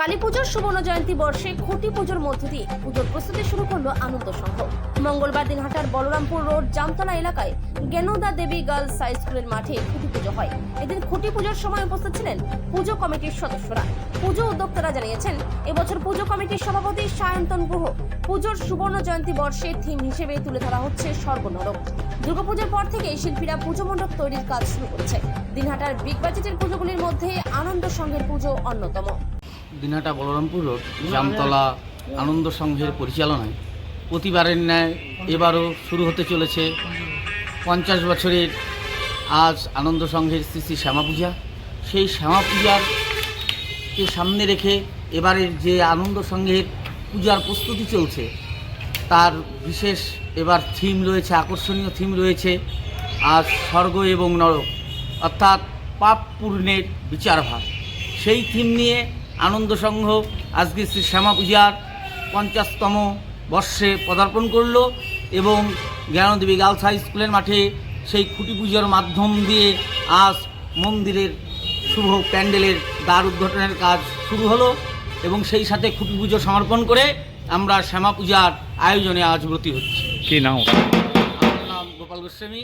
কালী পুজোর সুবর্ণ জয়ন্তী বর্ষে খুঁটি পুজোর মধ্য দিয়ে পুজোর প্রস্তুতি শুরু করল আনন্দ সংঘ। মঙ্গলবার দিনহাটার বলরামপুর রোড, জামতলা এলাকায় জ্ঞানদা দেবী গার্লস হাই স্কুলের মাঠে খুঁটি পুজো হয়। এদিন খুঁটি পুজোর সময় উপস্থিত ছিলেন পুজো কমিটির সদস্যরা। পুজো উদ্যোক্তারা জানিয়েছেন, এবছর পুজো কমিটির সভাপতি সায়ন্তন গুহ পুজোর সুবর্ণ জয়ন্তী বর্ষে থিম হিসেবে তুলে ধরা হচ্ছে স্বর্গনরক দুর্গাপুজোর পর থেকে শিল্পীরা পুজো মণ্ডপ তৈরির কাজ শুরু করেছে। দিনহাটার বিগ বাজেটের পুজোগুলির মধ্যে আনন্দ সংঘের পুজো অন্যতম। দিনহাটা বলরামপুর রোড, জামতলা, আনন্দ সংঘের পরিচালনায়। প্রতিবারের ন্যায় এবারও শুরু হতে চলেছে পঞ্চাশ বছরের আজ আনন্দ সংঘের শ্রী শ্রী শ্যামা পূজা। সেই শ্যামা পূজারকে সামনে রেখে এবারের যে আনন্দ সংঘের পূজার প্রস্তুতি চলছে, তার বিশেষ এবার থিম রয়েছে, আকর্ষণীয় থিম রয়েছে আজ স্বর্গ এবং নরক, অর্থাৎ পাপ পূর্ণের বিচারভাব সেই থিম নিয়ে আনন্দ সংঘ আজকে শ্রী শ্যামা পূজার পঞ্চাশতম বর্ষে পদার্পণ করল এবং জ্ঞানদেবী গার্লস হাই স্কুলের মাঠে সেই খুঁটি পুজোর মাধ্যম দিয়ে আজ মন্দিরের শুভ প্যান্ডেলের দ্বার উদ্ঘাটনের কাজ শুরু হলো এবং সেই সাথে খুঁটি পুজো সমর্পণ করে আমরা শ্যামা পূজার আয়োজনে আজ ব্রতী হচ্ছি। কি নাম? আমার নাম গোপাল গোস্বামী।